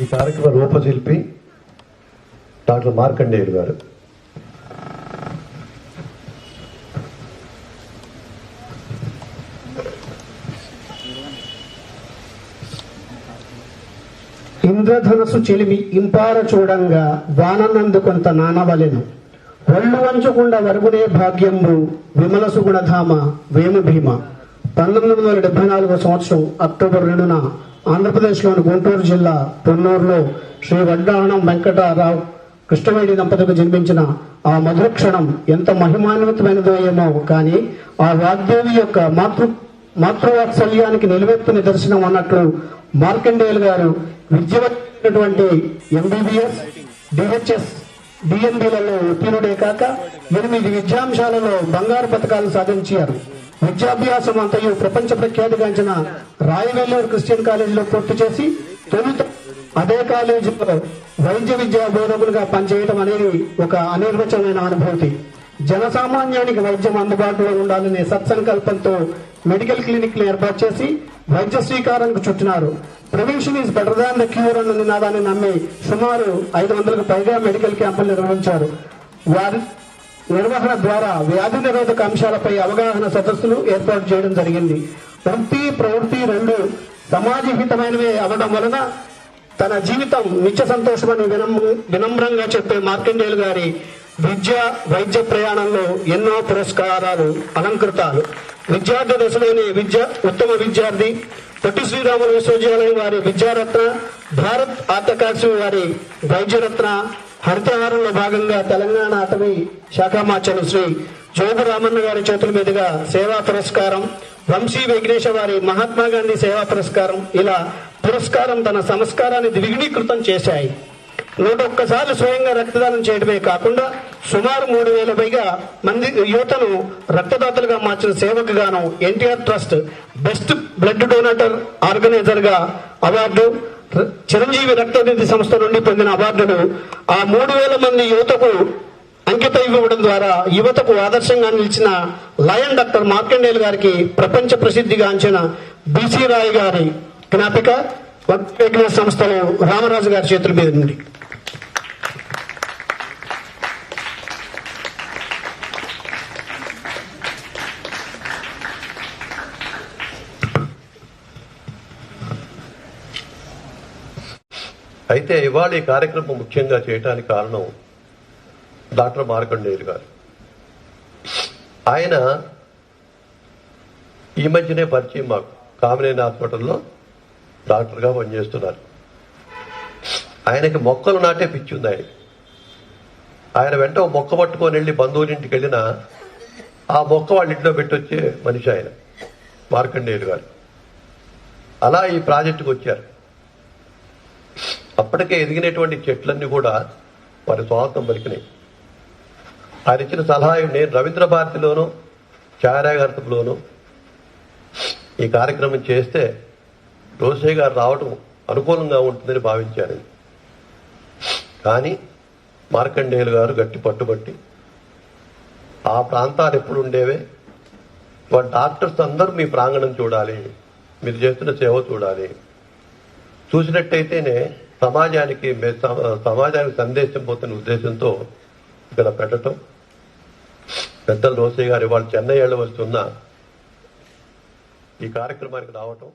ఈ కార్యక్రమ రూపశిల్పి డాక్టర్ మార్కండేయులు గారు. ఇంద్రధనసు చెలిమి ఇంపార చూడంగా వాననందు కొంత నానవలెను. ఒళ్ళు వంచకుండా వరుగునే భాగ్యంబు విమలసు గుణధామ వేము భీమ పంతొమ్మిది వందల డెబ్బై నాలుగో సంవత్సరం అక్టోబర్ రెండున ఆంధ్రప్రదేశ్లోని గుంటూరు జిల్లా పొన్నూరులో శ్రీ వడ్డాణం వెంకటరావు కృష్ణవేణి దంపతులకు జన్మించిన ఆ మధుర క్షణం ఎంత మహిమాన్వితమైనదో ఏమో. కానీ ఆ వాగ్దేవి యొక్క మాతృ మాతృవాత్సల్యానికి నిలువెత్తు నిదర్శనం అన్నట్లు మార్కండేయులు గారు విద్యవంతమైనటువంటి ఎంబీబీఎస్ డిహెచ్ఎస్ డిఎంబీలలో ఉత్తీర్ణుడే కాక ఎనిమిది విద్యాంశాలలో బంగారు పథకాలు సాధించారు. విద్యాభ్యాసం అంతయు ప్రపంచ ప్రఖ్యాతిగాంచిన రాయనల్లూరు క్రిస్టియన్ కాలేజీలో పూర్తి చేసి తొలుత అదే కాలేజీలో వైద్య విద్యా బోధకులుగా పనిచేయడం అనేది ఒక అనిర్వచమైన అనుభూతి. జనసామాన్యానికి వైద్యం అందుబాటులో ఉండాలనే సత్సంకల్పంతో మెడికల్ క్లినిక్ ఏర్పాటు చేసి వైద్య శ్రీకారానికి చుట్టినారు. Prevention is better than the cure అన్న నినాదాన్ని నమ్మి సుమారు ఐదు వందలకు పైగా మెడికల్ క్యాంపులు నిర్వహించారు. వారి నిర్వహణ ద్వారా వ్యాధి నిరోధక అంశాలపై అవగాహన సదస్సులు ఏర్పాటు చేయడం జరిగింది. వృత్తి ప్రవృత్తి రెండు సమాజహితమైనవి అవడం వలన తన జీవితం నిత్య సంతోషమని వినమ్రంగా చెప్పే మార్కండేయులు గారి విద్య వైద్య ప్రయాణంలో ఎన్నో పురస్కారాలు అలంకృతాలు. విద్యార్థి దశలోని విద్య ఉత్తమ విద్యార్థి పొట్టి శ్రీరాములు విశ్వవిద్యాలయం వారి విద్యారత్న భారత్ ఆర్ట్ వారి వైద్యరత్న హరితహారంలో భాగంగా తెలంగాణ అటవీ శాఖామాచలు శ్రీ జోగు రామన్న గారి చేతుల మీదుగా సేవా పురస్కారం వంశీ వెంకటేశ వారి మహాత్మా గాంధీ సేవా పురస్కారం ఇలా పురస్కారం తన సంస్కారాన్ని ద్విగుణీకృతం చేశాయి. నూట ఒక్కసార్లు స్వయంగా రక్తదానం చేయడమే కాకుండా సుమారు మూడు వేల పైగా మంది యువతను రక్తదాతలుగా మార్చిన సేవకు గాను NTR trust best blood donor ఆర్గనైజర్గా award Chiranjeevi రక్తనిధి సంస్థ నుండి పొందిన అవార్డును ఆ మూడు వేల మంది యువతకు అంకిత ఇవ్వడం ద్వారా యువతకు ఆదర్శంగా నిలిచిన లయన్ డాక్టర్ మార్కండేయులు గారికి ప్రపంచ ప్రసిద్ధిగాంచిన బీసీ రాయ్ గారి జ్ఞాపిక సంస్థలో రామరాజు గారి చేతుల మీద నుండి అయితే ఇవాళ ఈ కార్యక్రమం ముఖ్యంగా చేయటానికి కారణం డాక్టర్ మార్కండేయులు గారు. ఆయన ఈ మధ్యనే పరిచయం మాకు. కామినేని హాస్పిటల్లో డాక్టర్గా పనిచేస్తున్నారు. ఆయనకి మొక్కలు నాటే పిచ్చి ఉంది ఆయనకి. ఆయన వెంట మొక్క పట్టుకొని వెళ్ళి బంధువులింటికి వెళ్ళిన ఆ మొక్క వాళ్ళ ఇంట్లో పెట్టొచ్చే మనిషి ఆయన మార్కండేయులు గారు. అలా ఈ ప్రాజెక్టుకు వచ్చారు. అప్పటికే ఎదిగినటువంటి చెట్లన్నీ కూడా వారి స్వాగతం పలికినాయి. ఆయన ఇచ్చిన సలహా నేను రవీంద్ర భారతిలోను ఛాయాగ్రతంలోను ఈ కార్యక్రమం చేస్తే రోసే గారు రావడం అనుకూలంగా ఉంటుందని భావించాను కానీ మార్కండేయులు గారు గట్టి పట్టుబట్టి ఆ ప్రాంతాలు ఎప్పుడు ఉండేవే? వాళ్ళ డాక్టర్స్ అందరూ మీ ప్రాంగణం చూడాలి మీరు చేస్తున్న సేవ చూడాలి. చూసినట్టయితేనే సమాజానికి మే- సమాజానికి సందేశం పోతున్న ఉద్దేశంతో ఇక్కడ పెట్టడం పెద్దలు రోసయ్య గారు వాళ్ళు చెన్నై వెళ్ళవలసి ఉన్న ఈ కార్యక్రమానికి రావటం.